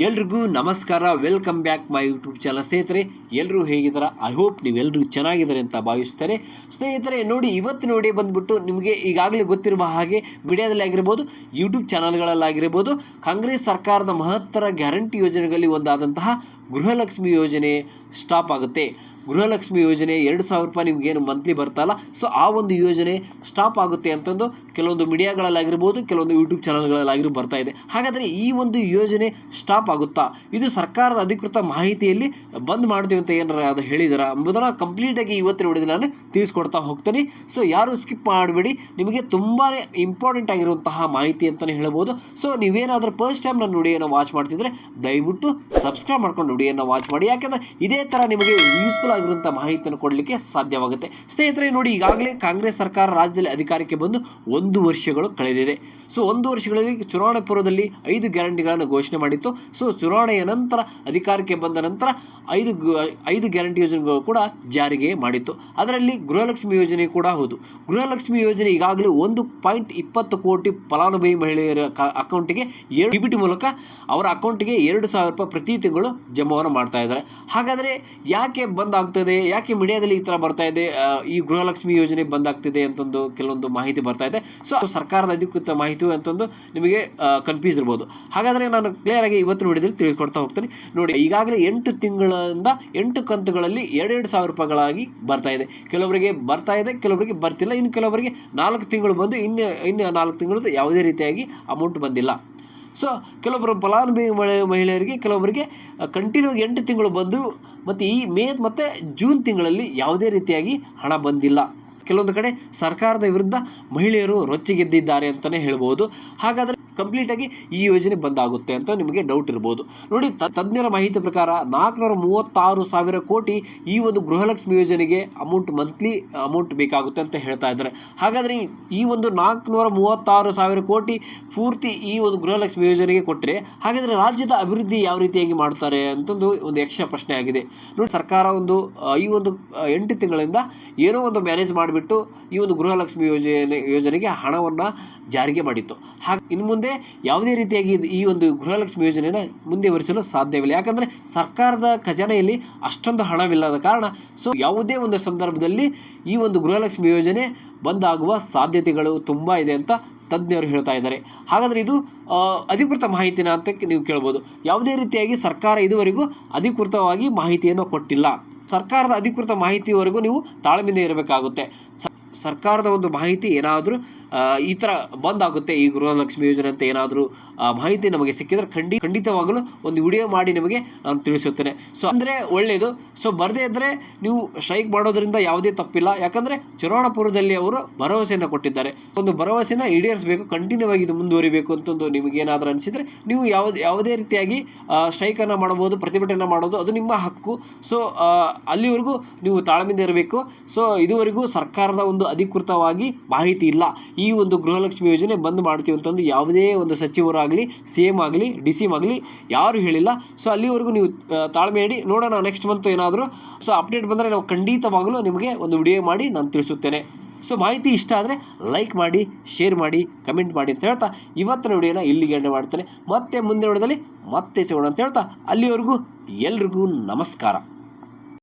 ಎಲ್ರಿಗೂ ನಮಸ್ಕಾರ. Welcome back my YouTube channel ಸ್ನೇಹಿತರೆ ಎಲ್ಲರೂ ಹೇಗಿದ್ದಾರೆ? ಐ ಹೋಪ್ ನೀವೆಲ್ಲರೂ ಚೆನ್ನಾಗಿದ್ದಾರೆ ಅಂತ ಭಾವಿಸ್ತಾರೆ. ಸ್ನೇಹಿತರೆ, ನೋಡಿ, ಇವತ್ತು ನೋಡಿ ಬಂದ್ಬಿಟ್ಟು ನಿಮಗೆ ಈಗಾಗಲೇ ಗೊತ್ತಿರುವ ಹಾಗೆ ಮೀಡಿಯಾದಲ್ಲಿ ಆಗಿರ್ಬೋದು ಯೂಟ್ಯೂಬ್ ಚಾನಲ್ಗಳಲ್ಲಾಗಿರ್ಬೋದು ಕಾಂಗ್ರೆಸ್ ಸರ್ಕಾರದ ಮಹತ್ತರ ಗ್ಯಾರಂಟಿ ಯೋಜನೆಗಳಲ್ಲಿ ಒಂದಾದಂತಹ ಗೃಹಲಕ್ಷ್ಮಿ ಯೋಜನೆ ಸ್ಟಾಪ್ ಆಗುತ್ತೆ. ಗೃಹಲಕ್ಷ್ಮಿ ಯೋಜನೆ ಎರಡು ಸಾವಿರ ರೂಪಾಯಿ ನಿಮಗೇನು ಮಂತ್ಲಿ ಬರ್ತಲ್ಲ ಸೊ ಆ ಒಂದು ಯೋಜನೆ ಸ್ಟಾಪ್ ಆಗುತ್ತೆ ಅಂತಂದು ಕೆಲವೊಂದು ಮೀಡಿಯಾಗಳಲ್ಲಾಗಿರ್ಬೋದು, ಕೆಲವೊಂದು ಯೂಟ್ಯೂಬ್ ಚಾನಲ್ಗಳಲ್ಲಾಗಿರೂ ಬರ್ತಾ ಇದೆ. ಹಾಗಾದರೆ ಈ ಒಂದು ಯೋಜನೆ ಸ್ಟಾಪ್ ಆಗುತ್ತಾ? ಇದು ಸರ್ಕಾರದ ಅಧಿಕೃತ ಮಾಹಿತಿಯಲ್ಲಿ ಬಂದ್ ಮಾಡ್ತೀವಿ ಅಂತ ಏನಾರ ಅದು ಹೇಳಿದಾರ? ಎಂಬುದನ್ನು ಕಂಪ್ಲೀಟಾಗಿ ಇವತ್ತಿನ ಹೊಡೆದು ನಾನು ತಿಳಿಸ್ಕೊಡ್ತಾ ಹೋಗ್ತೀನಿ. ಸೊ ಯಾರು ಸ್ಕಿಪ್ ಮಾಡಬೇಡಿ. ನಿಮಗೆ ತುಂಬಾ ಇಂಪಾರ್ಟೆಂಟ್ ಆಗಿರುವಂತಹ ಮಾಹಿತಿ ಅಂತಲೇ ಹೇಳ್ಬೋದು. ಸೊ ನೀವೇನಾದರೂ ಫಸ್ಟ್ ಟೈಮ್ ನನ್ನ ವಿಡಿಯೋನ ವಾಚ್ ಮಾಡ್ತಿದ್ರೆ ದಯವಿಟ್ಟು ಸಬ್ಸ್ಕ್ರೈಬ್ ಮಾಡ್ಕೊಂಡು ವಿಡಿಯೋನ ವಾಚ್ ಮಾಡಿ. ಯಾಕೆಂದರೆ ಇದೇ ಥರ ನಿಮಗೆ ಯೂಸ್ಫುಲ್ ಆಗಿರುವಂಥ ಮಾಹಿತಿಯನ್ನು ಕೊಡಲಿಕ್ಕೆ ಸಾಧ್ಯವಾಗುತ್ತೆ. ಸ್ನೇಹಿತರೆ, ನೋಡಿ, ಈಗಾಗಲೇ ಕಾಂಗ್ರೆಸ್ ಸರ್ಕಾರ ರಾಜ್ಯದಲ್ಲಿ ಅಧಿಕಾರಕ್ಕೆ ಬಂದು ಒಂದು ವರ್ಷಗಳು ಕಳೆದಿದೆ. ಸೊ, ಒಂದು ವರ್ಷಗಳಲ್ಲಿ ಚುನಾವಣೆ ಪೂರ್ವದಲ್ಲಿ ಐದು ಗ್ಯಾರಂಟಿಗಳನ್ನು ಘೋಷಣೆ ಮಾಡಿತ್ತು. ಸೊ, ಚುನಾವಣೆಯ ನಂತರ, ಅಧಿಕಾರಕ್ಕೆ ಬಂದ ನಂತರ ಐದು ಐದು ಗ್ಯಾರಂಟಿ ಯೋಜನೆಗಳು ಕೂಡ ಜಾರಿಗೆ ಮಾಡಿತ್ತು. ಅದರಲ್ಲಿ ಗೃಹಲಕ್ಷ್ಮಿ ಯೋಜನೆ ಕೂಡ ಹೌದು. ಗೃಹಲಕ್ಷ್ಮಿ ಯೋಜನೆ ಈಗಾಗಲೇ ಒಂದು ಪಾಯಿಂಟ್ ಇಪ್ಪತ್ತು ಕೋಟಿ ಫಲಾನುಭವಿ ಮಹಿಳೆಯರ ಅಕೌಂಟ್ಗೆ ಅಕೌಂಟಿಗೆ ಎರಡು ಡಿಬಿಟಿ ಮೂಲಕ ಅವರ ಅಕೌಂಟಿಗೆ ಎರಡು ಸಾವಿರ ರೂಪಾಯಿ ಪ್ರತಿ ತಿಂಗಳು ಜಮಾವನ್ನು ಮಾಡ್ತಾ ಇದ್ದಾರೆ. ಹಾಗಾದರೆ ಯಾಕೆ ಬಂದ್ ಆಗ್ತದೆ? ಯಾಕೆ ಮೀಡಿಯಾದಲ್ಲಿ ಈ ಥರ ಬರ್ತಾ ಇದೆ? ಈ ಗೃಹಲಕ್ಷ್ಮಿ ಯೋಜನೆ ಬಂದಾಗ್ತಿದೆ ಅಂತಂದು ಕೆಲವೊಂದು ಮಾಹಿತಿ ಬರ್ತಾ ಇದೆ. ಸೊ ಸರ್ಕಾರದ ಅಧಿಕೃತ ಮಾಹಿತಿ ಅಂತಂದು ನಿಮಗೆ ಕನ್ಫ್ಯೂಸ್ ಇರ್ಬೋದು. ಹಾಗಾದರೆ ನಾನು ಕ್ಲಿಯರ್ ಆಗಿ ಇವತ್ತು ನೋಡಿದಲ್ಲಿ ತಿಳಿಸ್ಕೊಡ್ತಾ ಹೋಗ್ತೀನಿ. ನೋಡಿ, ಈಗಾಗಲೇ ಎಂಟು ತಿಂಗಳಿಂದ ಎಂಟು ಕಂತುಗಳಲ್ಲಿ ಎರಡೆರಡು ಸಾವಿರ ರೂಪಾಯಿಗಳಾಗಿ ಬರ್ತಾ ಇದೆ. ಕೆಲವರಿಗೆ ಬರ್ತಾ ಇದೆ, ಕೆಲವರಿಗೆ ಬರ್ತಿಲ್ಲ. ಇನ್ನು ಕೆಲವರಿಗೆ ನಾಲ್ಕು ತಿಂಗಳು ಬಂದು, ಇನ್ನು ಇನ್ನು ನಾಲ್ಕು ತಿಂಗಳದ್ದು ಯಾವುದೇ ರೀತಿಯಾಗಿ ಅಮೌಂಟ್ ಬಂದಿಲ್ಲ. ಸೊ ಕೆಲವೊಬ್ಬರು ಫಲಾನುಭವಿ ಮಳೆ ಮಹಿಳೆಯರಿಗೆ ಕೆಲವೊಬ್ಬರಿಗೆ ಕಂಟಿನ್ಯೂ ಎಂಟು ತಿಂಗಳು ಬಂದು ಮತ್ತು ಈ ಮೇ ಮತ್ತು ಜೂನ್ ತಿಂಗಳಲ್ಲಿ ಯಾವುದೇ ರೀತಿಯಾಗಿ ಹಣ ಬಂದಿಲ್ಲ. ಕೆಲವೊಂದು ಕಡೆ ಸರ್ಕಾರದ ವಿರುದ್ಧ ಮಹಿಳೆಯರು ರೊಚ್ಚಿಗೆದ್ದಿದ್ದಾರೆ ಅಂತಲೇ ಹೇಳ್ಬೋದು. ಹಾಗಾದರೆ ಕಂಪ್ಲೀಟಾಗಿ ಈ ಯೋಜನೆ ಬಂದಾಗುತ್ತೆ ಅಂತ ನಿಮಗೆ ಡೌಟ್ ಇರ್ಬೋದು. ನೋಡಿ ತಜ್ಞರ ಮಾಹಿತಿ ಪ್ರಕಾರ ನಾಲ್ಕುನೂರ ಮೂವತ್ತಾರು ಸಾವಿರ ಕೋಟಿ ಈ ಒಂದು ಗೃಹಲಕ್ಷ್ಮಿ ಯೋಜನೆಗೆ ಅಮೌಂಟ್ ಮಂತ್ಲಿ ಅಮೌಂಟ್ ಬೇಕಾಗುತ್ತೆ ಅಂತ ಹೇಳ್ತಾ ಇದ್ದಾರೆ. ಹಾಗಾದರೆ ಈ- ಒಂದು ನಾಲ್ಕುನೂರ ಮೂವತ್ತಾರು ಸಾವಿರ ಕೋಟಿ ಪೂರ್ತಿ ಈ ಒಂದು ಗೃಹಲಕ್ಷ್ಮಿ ಯೋಜನೆಗೆ ಕೊಟ್ಟರೆ ಹಾಗಾದರೆ ರಾಜ್ಯದ ಅಭಿವೃದ್ಧಿ ಯಾವ ರೀತಿಯಾಗಿ ಮಾಡ್ತಾರೆ ಅಂತಂದು ಒಂದು ಯಕ್ಷ ಪ್ರಶ್ನೆ ಆಗಿದೆ. ನೋಡಿ, ಸರ್ಕಾರ ಒಂದು ಈ ಒಂದು ಎಂಟು ತಿಂಗಳಿಂದ ಏನೋ ಒಂದು ಮ್ಯಾನೇಜ್ ಮಾಡಿಬಿಟ್ಟು ಈ ಒಂದು ಗೃಹಲಕ್ಷ್ಮಿ ಯೋಜನೆ, ಯೋಜನೆಗೆ ಹಣವನ್ನು ಜಾರಿಗೆ ಮಾಡಿತ್ತು. ಹಾಗೆ ಇನ್ನು ಮುಂದೆ ಯಾವುದೇ ರೀತಿಯಾಗಿ ಈ ಒಂದು ಗೃಹಲಕ್ಷ್ಮಿ ಯೋಜನೆಯನ್ನು ಮುಂದುವರಿಸಲು ಸಾಧ್ಯವಿಲ್ಲ. ಯಾಕಂದರೆ ಸರ್ಕಾರದ ಖಜಾನೆಯಲ್ಲಿ ಅಷ್ಟೊಂದು ಹಣವಿಲ್ಲದ ಕಾರಣ ಸೊ ಯಾವುದೇ ಒಂದು ಸಂದರ್ಭದಲ್ಲಿ ಈ ಒಂದು ಗೃಹಲಕ್ಷ್ಮಿ ಯೋಜನೆ ಬಂದಾಗುವ ಸಾಧ್ಯತೆಗಳು ತುಂಬ ಇದೆ ಅಂತ ತಜ್ಞರು ಹೇಳ್ತಾ ಇದ್ದಾರೆ. ಹಾಗಾದರೆ ಇದು ಅಧಿಕೃತ ಮಾಹಿತಿನ ಅಂತ ನೀವು ಕೇಳ್ಬೋದು. ಯಾವುದೇ ರೀತಿಯಾಗಿ ಸರ್ಕಾರ ಇದುವರೆಗೂ ಅಧಿಕೃತವಾಗಿ ಮಾಹಿತಿಯನ್ನು ಕೊಟ್ಟಿಲ್ಲ. ಸರ್ಕಾರದ ಅಧಿಕೃತ ಮಾಹಿತಿವರೆಗೂ ನೀವು ತಾಳ್ಮೆಯಿಂದ ಇರಬೇಕಾಗುತ್ತೆ. ಸರ್ಕಾರದ ಒಂದು ಮಾಹಿತಿ ಏನಾದರೂ ಈ ಥರ ಬಂದಾಗುತ್ತೆ, ಈ ಗೃಹಲಕ್ಷ್ಮಿ ಯೋಜನೆ ಅಂತ ಏನಾದರೂ ಮಾಹಿತಿ ನಮಗೆ ಸಿಕ್ಕಿದ್ರೆ ಖಂಡಿ, ಖಂಡಿತವಾಗಲೂ ಒಂದು ವಿಡಿಯೋ ಮಾಡಿ ನಿಮಗೆ ನಾನು ತಿಳಿಸುತ್ತೇನೆ. ಸೊ ಅಂದರೆ ಒಳ್ಳೆಯದು ಸೊ ಬರದೇ ಇದ್ದರೆ ನೀವು ಸ್ಟ್ರೈಕ್ ಮಾಡೋದ್ರಿಂದ ಯಾವುದೇ ತಪ್ಪಿಲ್ಲ. ಯಾಕಂದರೆ ಚುನಾವಣಾಪುರದಲ್ಲಿ ಅವರು ಭರವಸೆಯನ್ನು ಕೊಟ್ಟಿದ್ದಾರೆ. ಒಂದು ಭರವಸೆನ ಈಡೇರಿಸಬೇಕು ಕಂಟಿನ್ಯೂ ಆಗಿ ಇದು ಮುಂದುವರಿಬೇಕು ಅಂತಂದು ನಿಮಗೇನಾದರೂ ಅನಿಸಿದರೆ ನೀವು ಯಾವುದೇ ಯಾವುದೇ ರೀತಿಯಾಗಿ ಸ್ಟ್ರೈಕನ್ನು ಮಾಡ್ಬೋದು ಪ್ರತಿಭಟನೆ ಮಾಡೋದು ಅದು ನಿಮ್ಮ ಹಕ್ಕು. ಸೊ ಅಲ್ಲಿವರೆಗೂ ನೀವು ತಾಳ್ಮೆಯಿಂದ ಇರಬೇಕು. ಸೊ ಇದುವರೆಗೂ ಸರ್ಕಾರದ ಒಂದು ಅಧಿಕೃತವಾಗಿ ಮಾಹಿತಿ ಇಲ್ಲ. ಈ ಒಂದು ಗೃಹಲಕ್ಷ್ಮಿ ಯೋಜನೆ ಬಂದ್ ಮಾಡ್ತೀವಿ ಅಂತಂದು ಯಾವುದೇ ಒಂದು ಸಚಿವರಾಗಲಿ, ಸಿ ಎಂ ಆಗಲಿ, ಡಿ ಸಿ ಆಗಲಿ ಯಾರು ಹೇಳಿಲ್ಲ. ಸೊ ಅಲ್ಲಿವರೆಗೂ ನೀವು ತಾಳ್ಮೆ ಇಡಿ ನೋಡೋಣ ನೆಕ್ಸ್ಟ್ ಮಂತ್ ಏನಾದರೂ. ಸೊ ಅಪ್ಡೇಟ್ ಬಂದರೆ ನಾವು ಖಂಡಿತವಾಗಲೂ ನಿಮಗೆ ಒಂದು ವಿಡಿಯೋ ಮಾಡಿ ನಾನು ತಿಳಿಸುತ್ತೇನೆ. ಸೊ ಮಾಹಿತಿ ಇಷ್ಟ ಆದರೆ ಲೈಕ್ ಮಾಡಿ ಶೇರ್ ಮಾಡಿ ಕಮೆಂಟ್ ಮಾಡಿ ಅಂತ ಹೇಳ್ತಾ ಇವತ್ತಿನ ವಿಡಿಯೋನ ಇಲ್ಲಿಗೆ ಎಂಡ್ ಮಾಡ್ತೇನೆ. ಮತ್ತೆ ಮುಂದಿನ ವಿಡಿಯೋದಲ್ಲಿ ಮತ್ತೆ ಸಿಗೋಣ ಅಂತ ಹೇಳ್ತಾ ಅಲ್ಲಿವರೆಗೂ ಎಲ್ರಿಗೂ ನಮಸ್ಕಾರ.